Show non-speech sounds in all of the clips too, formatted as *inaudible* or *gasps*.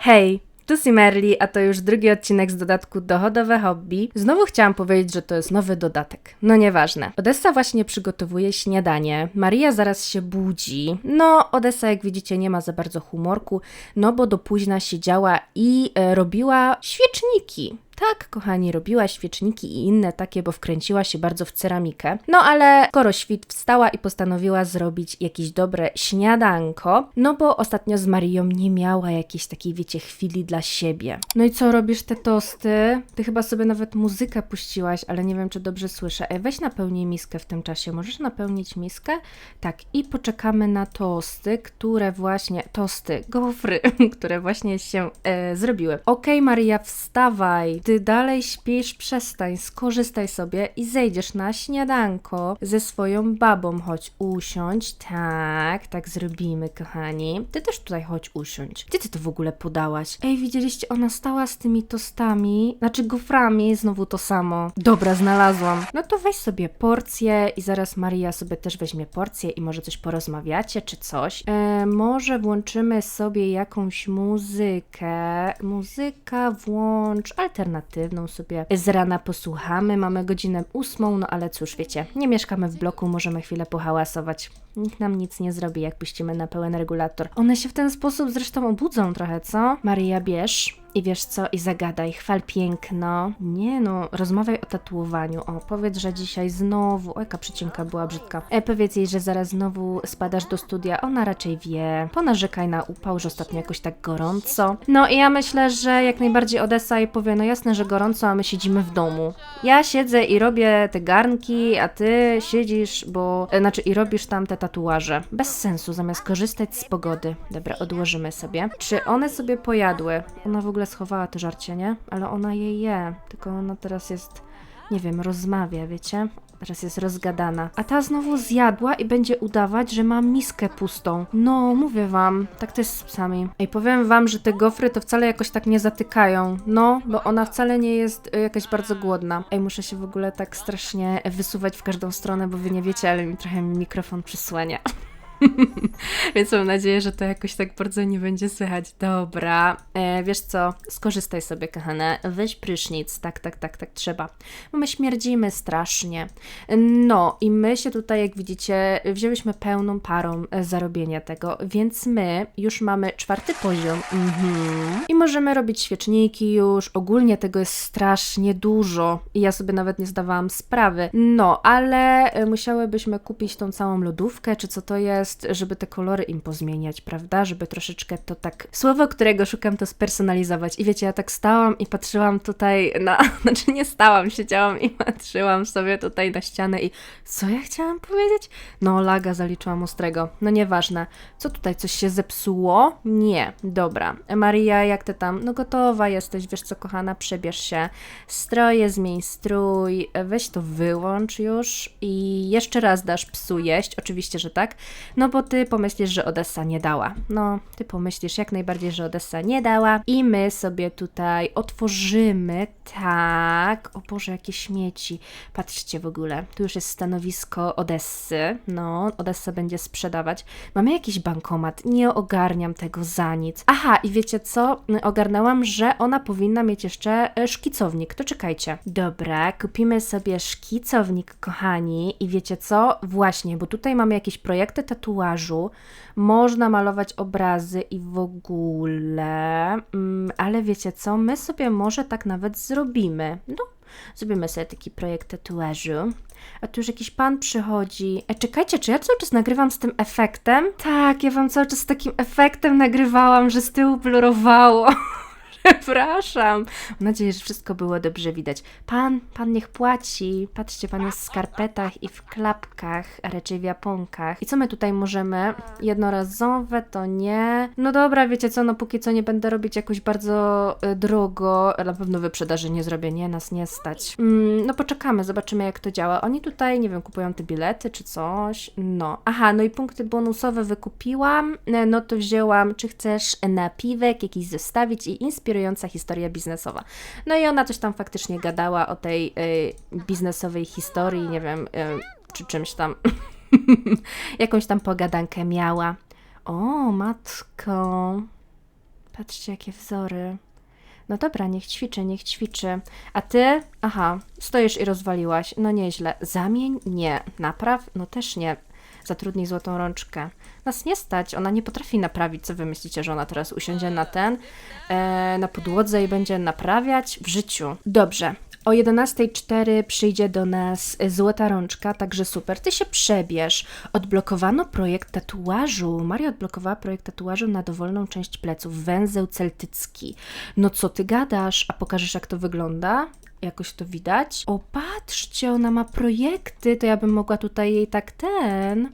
Hej, tu Simerli, a to już drugi odcinek z dodatku Dochodowe Hobby. Znowu chciałam powiedzieć, że to jest nowy dodatek. No nieważne. Odessa właśnie przygotowuje śniadanie. Maria zaraz się budzi. No, Odessa, jak widzicie, nie ma za bardzo humorku, no bo do późna siedziała i e, robiła świeczniki. Tak, kochani, robiła świeczniki i inne takie, bo wkręciła się bardzo w ceramikę. No ale skoro świt wstała i postanowiła zrobić jakieś dobre śniadanko, no bo ostatnio z Marią nie miała jakiejś takiej, wiecie, chwili dla siebie. No i co, robisz te tosty? Ty chyba sobie nawet muzykę puściłaś, ale nie wiem, czy dobrze słyszę. E, weź napełnij miskę w tym czasie. Możesz napełnić miskę? Tak, i poczekamy na tosty, które właśnie, tosty, gofry, *laughs* które właśnie się e, zrobiły. Okej, Maria, wstawaj. Ty dalej śpisz, przestań, skorzystaj sobie i zejdziesz na śniadanko ze swoją babą. Chodź usiądź. Tak, tak zrobimy, kochani. Ty też tutaj chodź usiądź. Gdzie ty to w ogóle podałaś? Ej, widzieliście, ona stała z tymi tostami, znaczy goframi, znowu to samo. Dobra, znalazłam. No to weź sobie porcję i zaraz Maria sobie też weźmie porcję i może coś porozmawiacie czy coś. E, może włączymy sobie jakąś muzykę. Muzyka włącz alternatywną sobie z rana posłuchamy. Mamy godzinę ósmą, no ale cóż, wiecie, nie mieszkamy w bloku, możemy chwilę pohałasować. Nikt nam nic nie zrobi, jak puścimy na pełen regulator. One się w ten sposób zresztą obudzą trochę, co? Maria, bierz. I wiesz co, i zagadaj, chwal piękno. Nie no, rozmawiaj o tatuowaniu. O, powiedz, że dzisiaj znowu. O, jaka przycinka była brzydka. E, powiedz jej, że zaraz znowu spadasz do studia. Ona raczej wie. Ponarzekaj na upał, że ostatnio jakoś tak gorąco. No i ja myślę, że jak najbardziej Odessa i powie, no jasne, że gorąco, a my siedzimy w domu. Ja siedzę i robię te garnki, a ty siedzisz, bo. E, znaczy, i robisz tam te tatuaże. Bez sensu, zamiast korzystać z pogody. Dobra, odłożymy sobie. Czy one sobie pojadły? Ona w ogóle schowała to żarcie, nie? Ale ona je je. Tylko ona teraz jest, nie wiem, rozmawia, wiecie? Teraz jest rozgadana. A ta znowu zjadła i będzie udawać, że ma miskę pustą. No, mówię wam, tak to jest z psami. Ej, powiem wam, że te gofry to wcale jakoś tak nie zatykają. No, bo ona wcale nie jest y, jakaś bardzo głodna. Ej, muszę się w ogóle tak strasznie wysuwać w każdą stronę, bo wy nie wiecie, ale mi trochę mikrofon przysłania. *laughs* *laughs* Więc mam nadzieję, że to jakoś tak bardzo nie będzie słychać. Dobra, e, wiesz co, skorzystaj sobie, kochane, weź prysznic, tak, tak, tak, tak trzeba, bo my śmierdzimy strasznie. No i my się tutaj, jak widzicie, wzięłyśmy pełną parą e, zarobienia tego, więc my już mamy czwarty poziom. Mhm. i możemy robić świeczniki już, ogólnie tego jest strasznie dużo. I ja sobie nawet nie zdawałam sprawy. No, ale e, musiałybyśmy kupić tą całą lodówkę, czy co to jest, żeby te kolory im pozmieniać, prawda? Żeby troszeczkę to tak. Słowo, którego szukam, to spersonalizować. I wiecie, ja tak stałam i patrzyłam tutaj na. *laughs* Znaczy, nie stałam, siedziałam i patrzyłam sobie tutaj na ścianę i. Co ja chciałam powiedzieć? No, laga zaliczyłam ostrego. No, nieważne. Co tutaj, coś się zepsuło? Nie. Dobra. Maria, jak ty tam? No, gotowa jesteś, wiesz co, kochana, przebierz się. Stroje, zmień strój, weź to wyłącz już i jeszcze raz dasz psu jeść. Oczywiście, że tak. No bo ty pomyślisz, że Odessa nie dała. No, ty pomyślisz jak najbardziej, że Odessa nie dała. I my sobie tutaj otworzymy. Tak. O Boże, jakie śmieci. Patrzcie w ogóle. Tu już jest stanowisko Odessy. No, Odessa będzie sprzedawać. Mamy jakiś bankomat. Nie ogarniam tego za nic. Aha, i wiecie co? Ogarnęłam, że ona powinna mieć jeszcze e, szkicownik. To czekajcie. Dobra, kupimy sobie szkicownik, kochani. I wiecie co? Właśnie, bo tutaj mamy jakieś projekty tatuażu, można malować obrazy i w ogóle, mm, ale wiecie co, my sobie może tak nawet zrobimy. No, zrobimy sobie taki projekt tatuażu. A tu już jakiś pan przychodzi. E, czekajcie, czy ja cały czas nagrywam z tym efektem? Tak, ja wam cały czas z takim efektem nagrywałam, że z tyłu blurowało. *laughs* *laughs* Przepraszam. Mam nadzieję, że wszystko było dobrze widać. Pan, pan niech płaci. Patrzcie, pan jest w skarpetach i w klapkach, a raczej w japonkach. I co my tutaj możemy? Jednorazowe to nie. No dobra, wiecie co, no póki co nie będę robić jakoś bardzo y, drogo. Na pewno wyprzedaży nie zrobię, nie, nas nie stać. Mm, no poczekamy, zobaczymy jak to działa. Oni tutaj, nie wiem, kupują te bilety czy coś. No. Aha, no i punkty bonusowe wykupiłam. E, No to wzięłam, czy chcesz napiwek jakiś zostawić i inspirująca historia biznesowa. No i ona coś tam faktycznie gadała o tej y, biznesowej historii, nie wiem, y, czy czymś tam. *laughs* Jakąś tam pogadankę miała. O, matko. Patrzcie, jakie wzory. No dobra, niech ćwiczy, niech ćwiczy. A ty? Aha, stoisz i rozwaliłaś. No nieźle. Zamień? Nie. Napraw? No też nie. Zatrudnij złotą rączkę. Nas nie stać, ona nie potrafi naprawić. Co wy myślicie, że ona teraz usiądzie na ten, e, na podłodze i będzie naprawiać? W życiu. Dobrze. O 11.04 przyjdzie do nas złota rączka, także super. Ty się przebierz. Odblokowano projekt tatuażu. Maria odblokowała projekt tatuażu na dowolną część pleców. Węzeł celtycki. No co ty gadasz? A pokażesz jak to wygląda? Jakoś to widać? O, patrzcie, ona ma projekty. To ja bym mogła tutaj jej tak ten,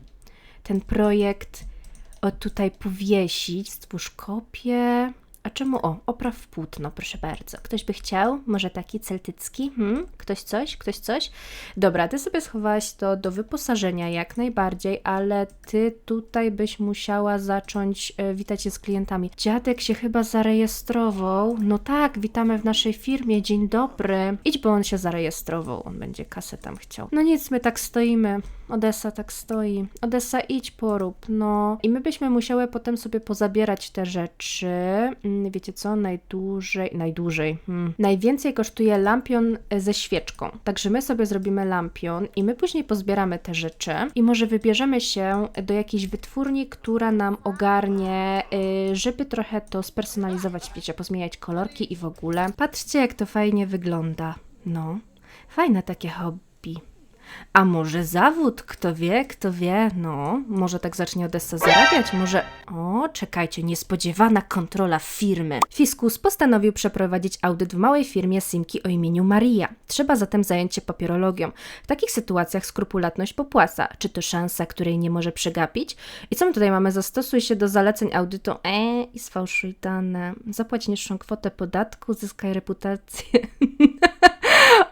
ten projekt od tutaj powiesić. Stwórz kopię. A czemu? O, opraw płótno, proszę bardzo. Ktoś by chciał? Może taki celtycki? Hmm? Ktoś coś? Ktoś coś? Dobra, ty sobie schowałaś to do wyposażenia jak najbardziej, ale ty tutaj byś musiała zacząć e, witać się z klientami. Dziadek się chyba zarejestrował. No tak, witamy w naszej firmie, dzień dobry. Idź, bo on się zarejestrował, on będzie kasę tam chciał. No nic, my tak stoimy. Odessa tak stoi. Odessa, idź porób, no. I my byśmy musiały potem sobie pozabierać te rzeczy. Mm, Wiecie co? Najdłużej, najdłużej. Hmm. Najwięcej kosztuje lampion e, ze świeczką. Także my sobie zrobimy lampion i my później pozbieramy te rzeczy i może wybierzemy się do jakiejś wytwórni, która nam ogarnie, y, żeby trochę to spersonalizować, wiecie, pozmieniać kolorki i w ogóle. Patrzcie, jak to fajnie wygląda. No, fajne takie hobby. A może zawód? Kto wie, kto wie? No, może tak zacznie Odessa zarabiać, może... O, czekajcie, niespodziewana kontrola firmy. Fiskus postanowił przeprowadzić audyt w małej firmie Simki o imieniu Maria. Trzeba zatem zająć się papierologią. W takich sytuacjach skrupulatność popłaca. Czy to szansa, której nie może przegapić? I co my tutaj mamy? Zastosuj się do zaleceń audytu eee, i sfałszuj dane. Zapłać niższą kwotę podatku, zyskaj reputację. *laughs*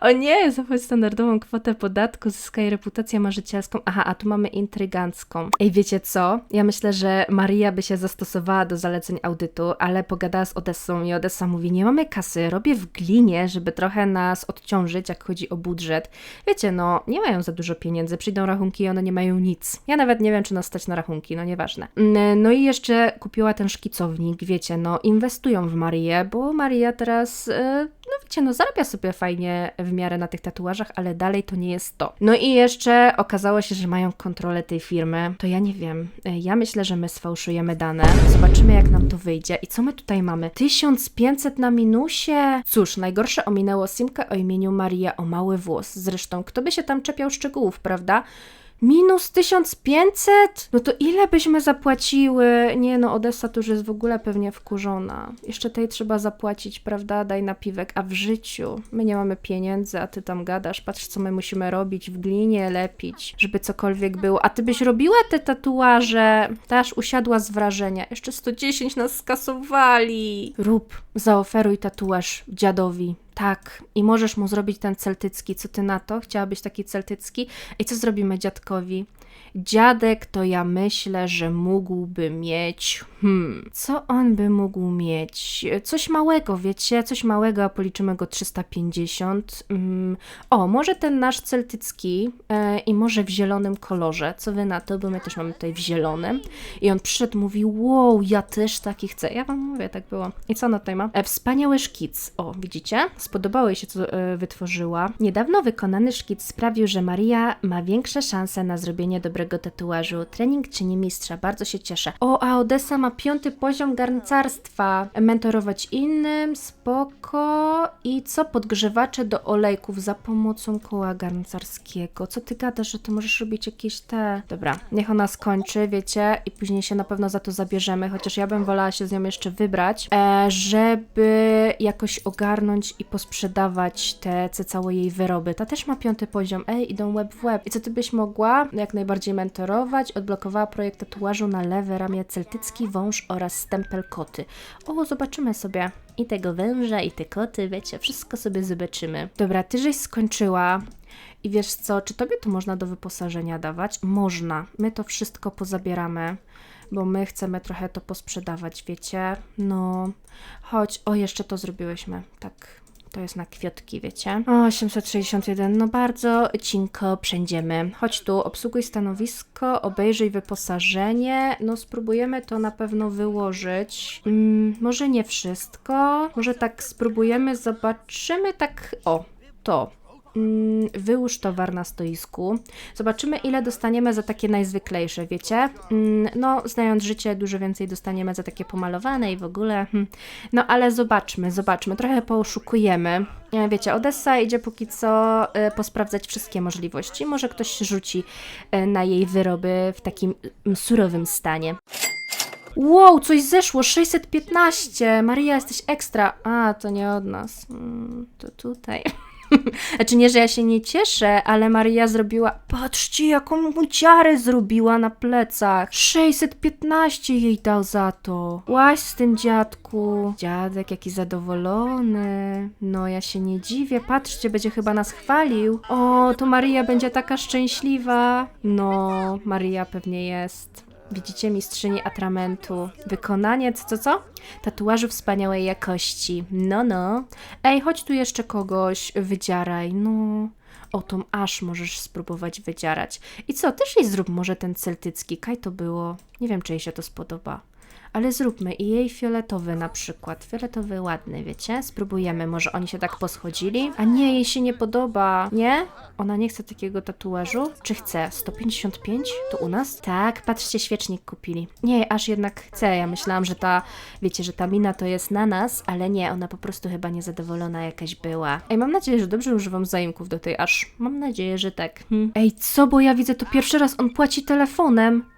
O nie, zapłać standardową kwotę podatku, zyskaj reputację marzycielską. Aha, a tu mamy intrygancką. Ej, wiecie co? Ja myślę, że Maria by się zastosowała do zaleceń audytu, ale pogadała z Odessą i Odessa mówi, nie mamy kasy, robię w glinie, żeby trochę nas odciążyć, jak chodzi o budżet. Wiecie, no, nie mają za dużo pieniędzy, przyjdą rachunki i one nie mają nic. Ja nawet nie wiem, czy nas stać na rachunki, no nieważne. Mm, No i jeszcze kupiła ten szkicownik, wiecie, no, inwestują w Marię, bo Maria teraz... e, no wiecie, no zarabia sobie fajnie w miarę na tych tatuażach, ale dalej to nie jest to. No i jeszcze okazało się, że mają kontrolę tej firmy. To ja nie wiem. Ja myślę, że my sfałszujemy dane. Zobaczymy, jak nam to wyjdzie. I co my tutaj mamy? 1500 na minusie? Cóż, najgorsze ominęło Simkę o imieniu Maria o mały włos. Zresztą, kto by się tam czepiał szczegółów, prawda? Minus 1500? No to ile byśmy zapłaciły? Nie no, Odessa to już jest w ogóle pewnie wkurzona. Jeszcze tej trzeba zapłacić, prawda? Daj napiwek. A w życiu my nie mamy pieniędzy, a ty tam gadasz. Patrz, co my musimy robić w glinie, lepić, żeby cokolwiek było. A ty byś robiła te tatuaże? Ta aż usiadła z wrażenia. Jeszcze 110 nas skasowali. Rób, zaoferuj tatuaż dziadowi. Tak, i możesz mu zrobić ten celtycki. Co ty na to? Chciałabyś taki celtycki? I co zrobimy dziadkowi? Dziadek to ja myślę, że mógłby mieć. Hmm, co on by mógł mieć? Coś małego, wiecie? Coś małego, a policzymy go 350. Mm, o, może ten nasz celtycki e, i może w zielonym kolorze. Co wy na to? Bo my też mamy tutaj w zielonym. I on przyszedł, mówił: Wow, ja też taki chcę. Ja wam mówię, tak było. I co ona tutaj ma? E, wspaniały szkic. O, widzicie? Spodobało jej się, co e, wytworzyła. Niedawno wykonany szkic sprawił, że Maria ma większe szanse na zrobienie dobrego tatuażu. Trening czyni mistrza. Bardzo się cieszę. O, a Odessa ma piąty poziom garncarstwa. Mentorować innym, spoko. I co? Podgrzewacze do olejków za pomocą koła garncarskiego. Co ty gadasz, że ty możesz robić jakieś te... Dobra, niech ona skończy, wiecie, i później się na pewno za to zabierzemy, chociaż ja bym wolała się z nią jeszcze wybrać, e, żeby jakoś ogarnąć i posprzedawać te, te całe jej wyroby. Ta też ma piąty poziom. Ej, idą web w web. I co ty byś mogła jak najbardziej mentorować? Odblokowała projekt tatuażu na lewe ramię celtycki wąż oraz stempel koty. O, zobaczymy sobie. I tego węża, i te koty, wiecie, wszystko sobie zobaczymy. Dobra, ty żeś skończyła. I wiesz co, czy tobie to można do wyposażenia dawać? Można. My to wszystko pozabieramy, bo my chcemy trochę to posprzedawać, wiecie? No, chodź. O, jeszcze to zrobiłyśmy. Tak, To jest na kwiotki, wiecie. O, 861, no bardzo cinko przędziemy. Chodź tu, obsługuj stanowisko, obejrzyj wyposażenie. No spróbujemy to na pewno wyłożyć. Mm, może nie wszystko, może tak spróbujemy, zobaczymy tak, o, to. Mm, Wyłóż towar na stoisku. Zobaczymy, ile dostaniemy za takie najzwyklejsze, wiecie? Mm, No, znając życie, dużo więcej dostaniemy za takie pomalowane i w ogóle. hm. No, ale zobaczmy, zobaczmy. Trochę poszukujemy. E, Wiecie, Odessa idzie póki co e, posprawdzać wszystkie możliwości. Może ktoś rzuci e, na jej wyroby w takim mm, surowym stanie. Wow, coś zeszło, 615. Maria, jesteś ekstra. A, to nie od nas. To tutaj. *laughs* *laughs* Znaczy nie, że ja się nie cieszę, ale Maria zrobiła. Patrzcie, jaką mu ciarę zrobiła na plecach. 615 jej dał za to. Łaś z tym dziadku. Dziadek jaki zadowolony. No ja się nie dziwię. Patrzcie, będzie chyba nas chwalił. O, to Maria będzie taka szczęśliwa. No, Maria pewnie jest. Widzicie mistrzyni atramentu. Wykonanie, co, co? Tatuażu wspaniałej jakości. No, no. Ej, chodź tu jeszcze kogoś, wydziaraj. No. O, tą aż możesz spróbować wydzierać. I co, też jej zrób może ten celtycki. Kaj to było. Nie wiem, czy jej się to spodoba. Ale zróbmy i jej fioletowy na przykład. Fioletowy ładny, wiecie? Spróbujemy, może oni się tak poschodzili. A nie, jej się nie podoba. Nie? Ona nie chce takiego tatuażu? Czy chce? 155? To u nas? Tak, patrzcie, świecznik kupili. Nie, aż jednak chce. Ja myślałam, że ta, wiecie, że ta mina to jest na nas, ale nie, ona po prostu chyba niezadowolona jakaś była. Ej, mam nadzieję, że dobrze używam zaimków do tej aż. Mam nadzieję, że tak. Hmm. Ej, co, bo ja widzę to pierwszy raz, on płaci telefonem.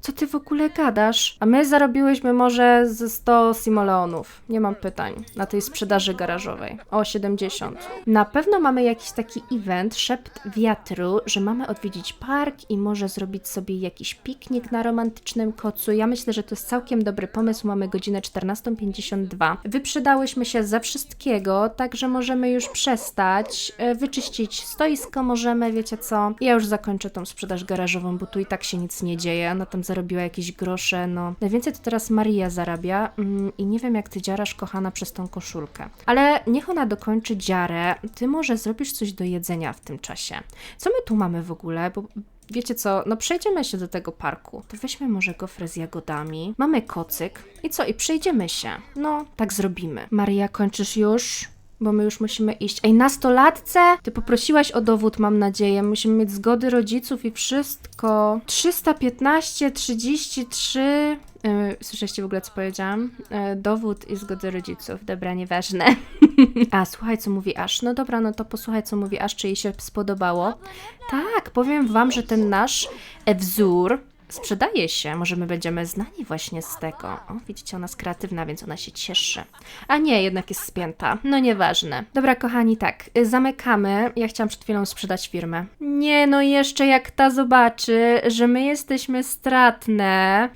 Co ty w ogóle gadasz? A my zarobiłyśmy może ze 100 simoleonów. Nie mam pytań. Na tej sprzedaży garażowej. O, 70. Na pewno mamy jakiś taki event, szept wiatru, że mamy odwiedzić park i może zrobić sobie jakiś piknik na romantycznym kocu. Ja myślę, że to jest całkiem dobry pomysł. Mamy godzinę 14.52. Wyprzedałyśmy się ze wszystkiego, także możemy już przestać. E, Wyczyścić stoisko możemy, wiecie co? Ja już zakończę tą sprzedaż garażową, bo tu i tak się nic nie dzieje. Ona tam zarobiła jakieś grosze, no. Najwięcej to teraz Maria zarabia mm, i nie wiem jak ty dziarasz, kochana, przez tą koszulkę. Ale niech ona dokończy dziarę. Ty może zrobisz coś do jedzenia w tym czasie. Co my tu mamy w ogóle? Bo Wiecie co, no przejdziemy się do tego parku. To weźmy może gofrę z jagodami. Mamy kocyk. I co, i przejdziemy się. No, tak zrobimy. Maria, kończysz już? Bo my już musimy iść. Ej, nastolatce? Ty poprosiłaś o dowód, mam nadzieję. Musimy mieć zgody rodziców i wszystko. 315, 33. Yy, słyszeliście w ogóle, co powiedziałam? Yy, dowód i zgody rodziców. Dobra, nieważne. *laughs* A, słuchaj, co mówi Aż. No dobra, no to posłuchaj, co mówi Aż, czy jej się spodobało. Tak, powiem wam, że ten nasz e, wzór sprzedaje się. Może my będziemy znani właśnie z tego. O, widzicie, ona jest kreatywna, więc ona się cieszy. A nie, jednak jest spięta. No nieważne. Dobra, kochani, tak, y, zamykamy. Ja chciałam przed chwilą sprzedać firmę. Nie, no jeszcze jak ta zobaczy, że my jesteśmy stratne.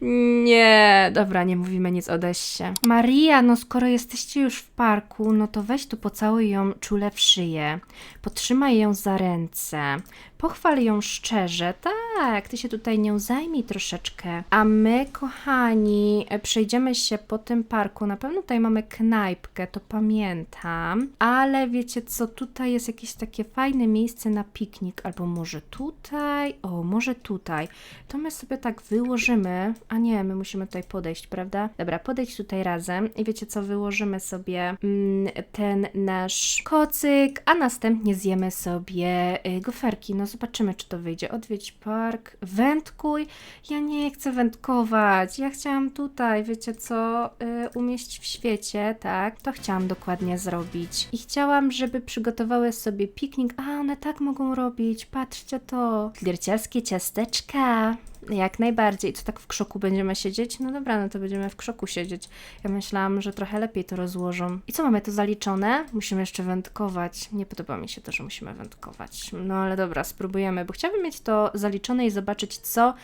*laughs* nie, dobra, nie mówimy nic o Dessie. Maria, no skoro jesteście już w parku, no to weź tu pocałuj ją czule w szyję. Potrzymaj ją za ręce. Pochwal ją szczerze, tak, ty się tutaj nią zajmij troszeczkę. A my, kochani, przejdziemy się po tym parku. Na pewno tutaj mamy knajpkę, to pamiętam. Ale wiecie co, tutaj jest jakieś takie fajne miejsce na piknik. Albo może tutaj, o, może tutaj. To my sobie tak wyłożymy. A nie, my musimy tutaj podejść, prawda? Dobra, podejść tutaj razem. I wiecie co, wyłożymy sobie mm, ten nasz kocyk, a następnie zjemy sobie y, goferki. No zobaczymy, czy to wyjdzie. Odwiedź park, wędkuj. Ja nie chcę wędkować. Ja chciałam tutaj, wiecie co, y, umieść w świecie, tak? To chciałam dokładnie zrobić. I chciałam, żeby przygotowały sobie piknik. A, one tak mogą robić. Patrzcie to. Flirciarskie ciasteczka. Jak najbardziej. Co tak w krzoku będziemy siedzieć? No dobra, no to będziemy w krzoku siedzieć. Ja myślałam, że trochę lepiej to rozłożą. I co mamy to zaliczone? Musimy jeszcze wędkować. Nie podoba mi się to, że musimy wędkować. No ale dobra, spróbujemy, bo chciałabym mieć to zaliczone i zobaczyć, co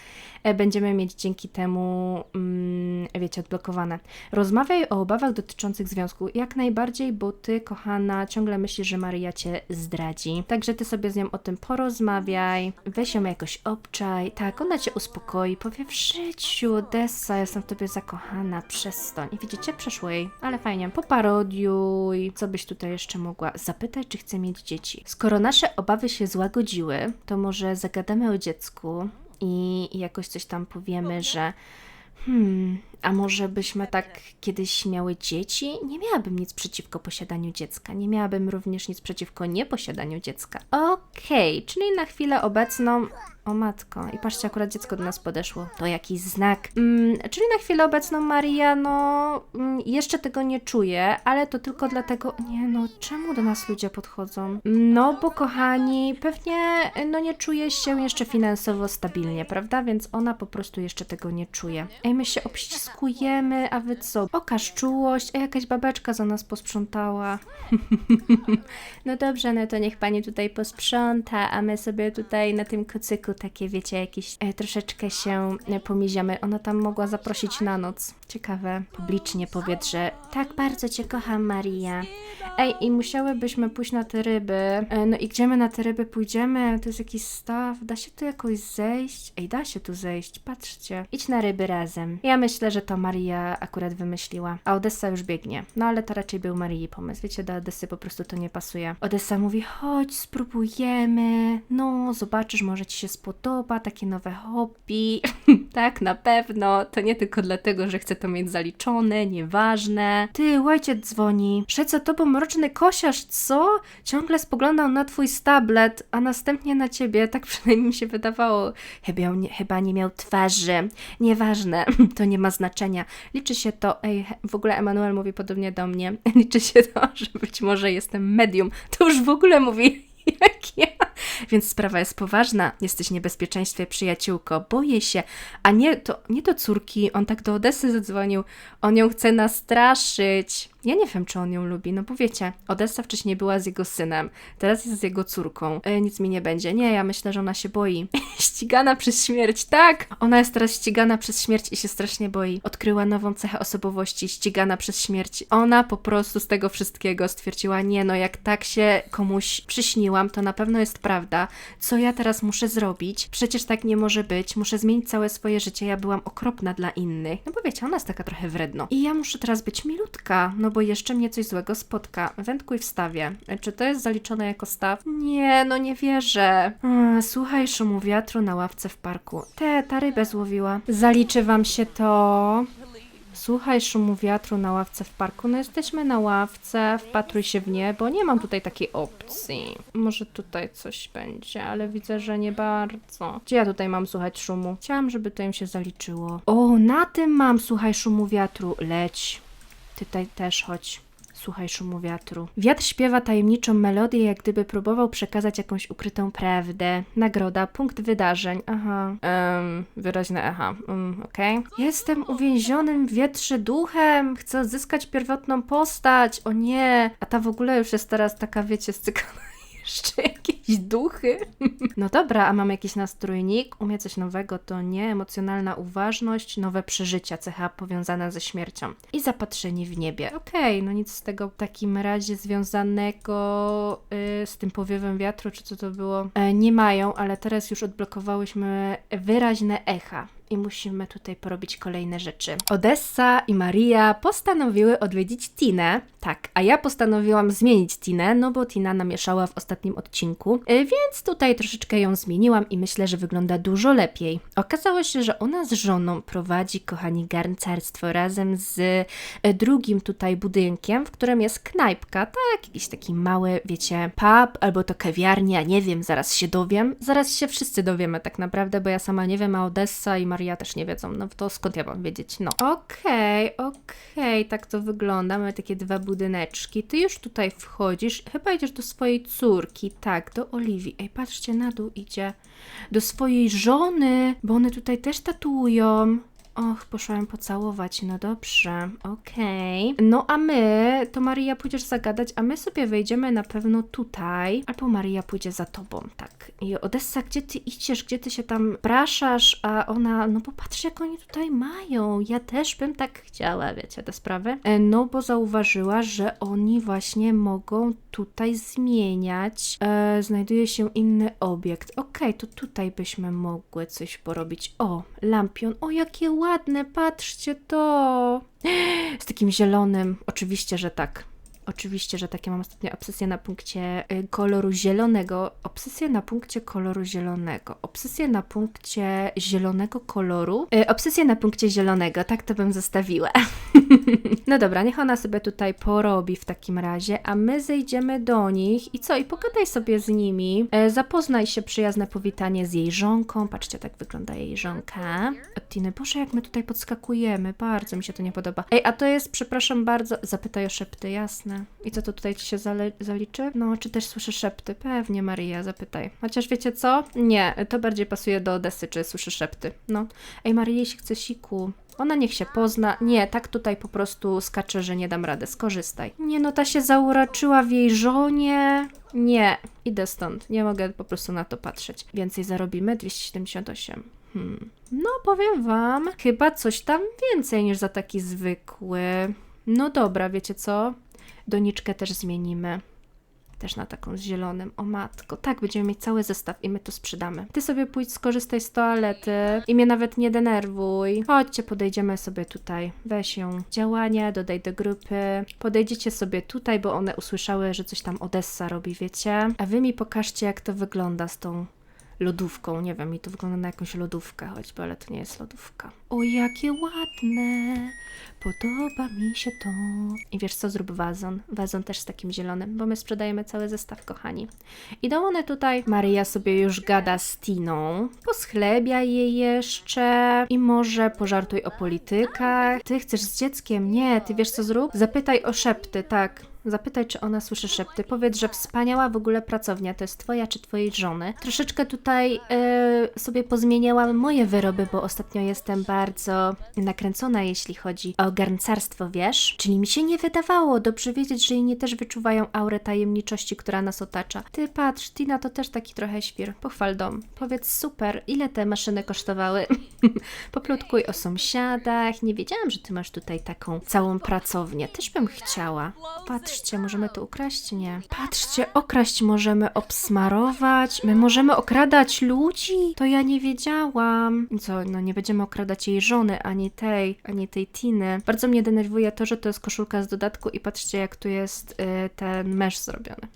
e, będziemy mieć dzięki temu, mm, wiecie, odblokowane. Rozmawiaj o obawach dotyczących związku. Jak najbardziej, bo ty, kochana, ciągle myślisz, że Maria cię zdradzi. Także ty sobie z nią o tym porozmawiaj. Weź ją jakoś obczaj. Tak, ona cię uspokoiła uspokoi, powie w życiu, Odessa, jestem w tobie zakochana, przestań. I widzicie, przeszło jej, ale fajnie. Poparodiuj, co byś tutaj jeszcze mogła zapytać, czy chce mieć dzieci. Skoro nasze obawy się złagodziły, to może zagadamy o dziecku i i jakoś coś tam powiemy, że Hmm, a może byśmy tak kiedyś miały dzieci? Nie miałabym nic przeciwko posiadaniu dziecka. Nie miałabym również nic przeciwko nieposiadaniu dziecka. Okej, czyli na chwilę obecną. O matko, i patrzcie, akurat dziecko do nas podeszło. To jakiś znak. Mm, czyli na chwilę obecną Maria, no mm, jeszcze tego nie czuje, ale to tylko dlatego. Nie no, czemu do nas ludzie podchodzą? No, bo kochani, pewnie no nie czuje się jeszcze finansowo stabilnie, prawda? Więc ona po prostu jeszcze tego nie czuje. Ej, my się obściskujemy, a wy co? Okaż czułość, a jakaś babeczka za nas posprzątała. *laughs* no dobrze, no to niech pani tutaj posprząta, a my sobie tutaj na tym kocyku takie, wiecie, jakieś e, troszeczkę się e, pomiziamy. Ona tam mogła zaprosić na noc. Ciekawe. Publicznie powiedz, że tak bardzo cię kocham, Maria. Ej, i musiałybyśmy pójść na te ryby. E, no i gdzie my na te ryby pójdziemy? To jest jakiś staw. Da się tu jakoś zejść? Ej, da się tu zejść. Patrzcie. Idź na ryby razem. Ja myślę, że to Maria akurat wymyśliła. A Odessa już biegnie. No ale to raczej był Marii pomysł. Wiecie, do Odessy po prostu to nie pasuje. Odessa mówi, chodź, spróbujemy. No, zobaczysz, może ci się spodoba, takie nowe hobby. *laughs* tak, na pewno. To nie tylko dlatego, że chcę to mieć zaliczone, nieważne. Ty, łajciec dzwoni. Szedł za tobą mroczny kosiarz, co? Ciągle spoglądał na twój stablet, a następnie na ciebie. Tak *laughs* przynajmniej mi się wydawało. Chyba, nie, chyba nie miał twarzy. Nieważne, *laughs* to nie ma znaczenia. Liczy się to, ej, w ogóle Emanuel mówi podobnie do mnie. *laughs* Liczy się to, że być może jestem medium. To już w ogóle mówi jak ja. Więc sprawa jest poważna. Jesteś w niebezpieczeństwie, przyjaciółko. Boję się. A nie to, nie do córki. On tak do Odessy zadzwonił. On ją chce nastraszyć. Ja nie wiem, czy on ją lubi, no bo wiecie, Odessa wcześniej była z jego synem, teraz jest z jego córką. E, nic mi nie będzie. Nie, ja myślę, że ona się boi. *laughs* ścigana przez śmierć, tak! Ona jest teraz ścigana przez śmierć i się strasznie boi. Odkryła nową cechę osobowości, ścigana przez śmierć. Ona po prostu z tego wszystkiego stwierdziła, nie no, jak tak się komuś przyśniłam, to na pewno jest prawda. Co ja teraz muszę zrobić? Przecież tak nie może być. Muszę zmienić całe swoje życie. Ja byłam okropna dla innych. No bo wiecie, ona jest taka trochę wredno. I ja muszę teraz być milutka, no bo jeszcze mnie coś złego spotka. Wędkuj w stawie. Czy to jest zaliczone jako staw? Nie, no nie wierzę. Słuchaj szumu wiatru na ławce w parku. Te, ta rybę złowiła. Zaliczy wam się to. Słuchaj szumu wiatru na ławce w parku. No jesteśmy na ławce, wpatruj się w niebo. Nie mam tutaj takiej opcji. Może tutaj coś będzie, ale widzę, że nie bardzo. Gdzie ja tutaj mam słuchać szumu? Chciałam, żeby to im się zaliczyło. O, na tym mam słuchaj szumu wiatru. Leć. Ty tutaj też chodź. Słuchaj szumu wiatru. Wiatr śpiewa tajemniczą melodię, jak gdyby próbował przekazać jakąś ukrytą prawdę. Nagroda, punkt wydarzeń. Aha. Um, wyraźne echa. Um, okej. Jestem uwięzionym w wietrze duchem. Chcę odzyskać pierwotną postać. O nie. A ta w ogóle już jest teraz taka, wiecie, stykana. Jeszcze *laughs* jakieś duchy. No dobra, a mam jakiś nastrójnik, umie coś nowego, to nie. Emocjonalna uważność, nowe przeżycia, cecha powiązana ze śmiercią. I zapatrzenie w niebie. Okej, no nic z tego w takim razie związanego y, z tym powiewem wiatru, czy co to było, e, nie mają, ale teraz już odblokowałyśmy wyraźne echa. I musimy tutaj porobić kolejne rzeczy. Odessa i Maria postanowiły odwiedzić Tinę. Tak, a ja postanowiłam zmienić Tinę, no bo Tina namieszała w ostatnim odcinku, y, więc tutaj troszeczkę ją zmieniłam i myślę, że wygląda dużo lepiej. Okazało się, że ona z żoną prowadzi, kochani, garncarstwo razem z y, drugim tutaj budynkiem, w którym jest knajpka, tak, jakiś taki mały, wiecie, pub albo to kawiarnia, nie wiem, zaraz się dowiem. Zaraz się wszyscy dowiemy tak naprawdę, bo ja sama nie wiem, a Odessa i Maria też nie wiedzą, no to skąd ja mam wiedzieć, no. Okej, okej, tak to wygląda, mamy takie dwa budyneczki, ty już tutaj wchodzisz, chyba idziesz do swojej córki, tak, do Oliwii, ej, patrzcie, na dół idzie, do swojej żony, bo one tutaj też tatuują. Och, poszłam pocałować, no dobrze, okej. No a my, to Maria pójdziesz zagadać, a my sobie wejdziemy na pewno tutaj, albo Maria pójdzie za tobą, tak. I Odessa, gdzie ty idziesz, gdzie ty się tam praszasz, a ona, no bo patrz jak oni tutaj mają, ja też bym tak chciała, wiecie, te sprawy. E, No bo zauważyła, że oni właśnie mogą tutaj zmieniać, e, znajduje się inny obiekt. Okej, to tutaj byśmy mogły coś porobić. O, lampion, o jakie ładne, patrzcie to. *gasps* Z takim zielonym, oczywiście, że tak. Oczywiście, że takie mam ostatnio obsesję na punkcie y, koloru zielonego. Obsesję na punkcie koloru zielonego. Obsesję na punkcie zielonego koloru. Y, obsesję na punkcie zielonego, tak to bym zostawiła. *laughs* no dobra, niech ona sobie tutaj porobi w takim razie, a my zejdziemy do nich i co? I pogadaj sobie z nimi. E, zapoznaj się, przyjazne powitanie z jej żonką. Patrzcie, tak wygląda jej żonka. Od Tiny, Boże, jak my tutaj podskakujemy. Bardzo mi się to nie podoba. Ej, a to jest, przepraszam bardzo, zapytaj o szepty, jasne. I co to tutaj ci się zale- zaliczy? No, czy też słyszę szepty? Pewnie, Maria, zapytaj. Chociaż wiecie co? Nie, to bardziej pasuje do Odessy, czy słyszy szepty. No. Ej, Maria, jeśli chce siku, ona niech się pozna. Nie, tak tutaj po prostu skacze, że nie dam rady. Skorzystaj. Nie no, ta się zauroczyła w jej żonie. Nie, idę stąd. Nie mogę po prostu na to patrzeć. Więcej zarobimy? 278. Hmm. No, powiem wam, chyba coś tam więcej niż za taki zwykły. No dobra, wiecie co? Doniczkę też zmienimy. Też na taką z zielonym. O matko, tak, będziemy mieć cały zestaw i my to sprzedamy. Ty sobie pójdź, skorzystaj z toalety i mnie nawet nie denerwuj. Chodźcie, podejdziemy sobie tutaj. Weź ją. Działania, dodaj do grupy. Podejdziecie sobie tutaj, bo one usłyszały, że coś tam Odessa robi, wiecie? A wy mi pokażcie, jak to wygląda z tą lodówką. Nie wiem, mi to wygląda na jakąś lodówkę choćby, ale to nie jest lodówka. O, jakie ładne! Podoba mi się to. I wiesz co, zrób wazon. Wazon też z takim zielonym, bo my sprzedajemy cały zestaw, kochani. Idą one tutaj. Maria sobie już gada z Tiną. Poschlebia jej jeszcze. I może pożartuj o politykach. Ty chcesz z dzieckiem? Nie, ty wiesz co zrób? Zapytaj o szepty, tak. Zapytaj, czy ona słyszy szepty. Powiedz, że wspaniała w ogóle pracownia to jest twoja czy twojej żony. Troszeczkę tutaj e, sobie pozmieniałam moje wyroby, bo ostatnio jestem bardzo nakręcona, jeśli chodzi o garncarstwo, wiesz? Czyli mi się nie wydawało. Dobrze wiedzieć, że inni też wyczuwają aurę tajemniczości, która nas otacza. Ty patrz, Tina to też taki trochę świr. Pochwal dom. Powiedz super, ile te maszyny kosztowały? *laughs* Poplotkuj o sąsiadach. Nie wiedziałam, że ty masz tutaj taką całą pracownię. Też bym chciała. Patrzcie, możemy to ukraść? Nie. Patrzcie, okraść możemy obsmarować. My możemy okradać ludzi? To ja nie wiedziałam. Co, no nie będziemy okradać jej żony, ani tej, ani tej Tiny. Bardzo mnie denerwuje to, że to jest koszulka z dodatku i patrzcie, jak tu jest y, ten mesz zrobiony.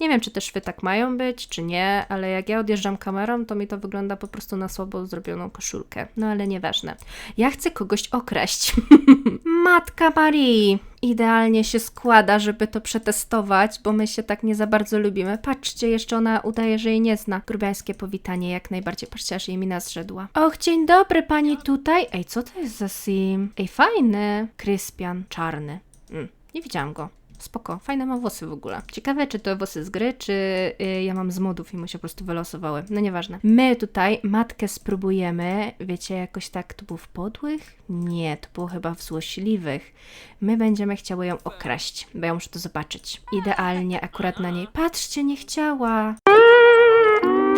Nie wiem, czy te szwy tak mają być, czy nie, ale jak ja odjeżdżam kamerą, to mi to wygląda po prostu na słabo zrobioną koszulkę. No ale nieważne. Ja chcę kogoś okraść. *laughs* Matka Marii! Idealnie się składa, żeby to przetestować, bo my się tak nie za bardzo lubimy. Patrzcie, jeszcze ona udaje, że jej nie zna. Grubiańskie powitanie, jak najbardziej. Patrzcie, aż jej mina zrzedła. Och, dzień dobry, pani tutaj. Ej, co to jest za sim? Ej, fajny. Kryspian, czarny. Mm, nie widziałam go. Spoko, fajne ma włosy w ogóle. Ciekawe, czy to włosy z gry, czy y, ja mam z modów i mu się po prostu wylosowały. No nieważne. My tutaj matkę spróbujemy. Wiecie, jakoś tak to było w podłych? Nie, to było chyba w złośliwych. My będziemy chciały ją okraść, bo ja muszę to zobaczyć. Idealnie akurat na niej. Patrzcie, nie chciała.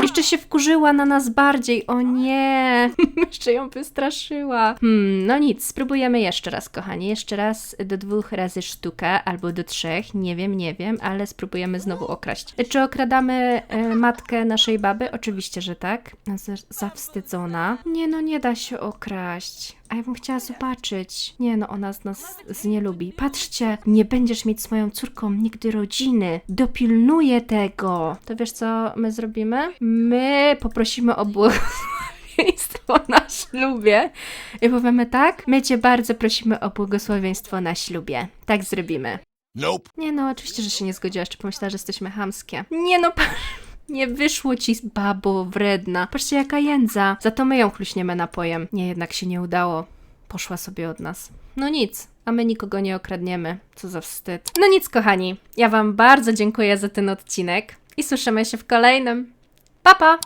Jeszcze się wkurzyła na nas bardziej. O nie! *laughs* jeszcze ją wystraszyła. Hmm, no nic, spróbujemy jeszcze raz, kochani. Jeszcze raz do dwóch razy sztuka albo do trzech. Nie wiem, nie wiem, ale spróbujemy znowu okraść. Czy okradamy e, matkę naszej baby? Oczywiście, że tak. Z- zawstydzona. Nie no, nie da się okraść. A ja bym chciała zobaczyć. Nie no, ona z nas z nie lubi. Patrzcie, nie będziesz mieć z moją córką nigdy rodziny. Dopilnuję tego. To wiesz, co my zrobimy? My poprosimy o błogosławieństwo *laughs* na ślubie. I powiemy tak? My cię bardzo prosimy o błogosławieństwo na ślubie. Tak zrobimy. Nope. Nie no, oczywiście, że się nie zgodziłaś. Czy pomyślałaś, że jesteśmy chamskie? Nie no, *laughs* pa- nie wyszło ci, babo wredna. Patrzcie, jaka jędza. Za to my ją chluśniemy napojem. Nie, jednak się nie udało. Poszła sobie od nas. No nic, a my nikogo nie okradniemy. Co za wstyd. No nic, kochani. Ja wam bardzo dziękuję za ten odcinek i słyszymy się w kolejnym. Pa, pa!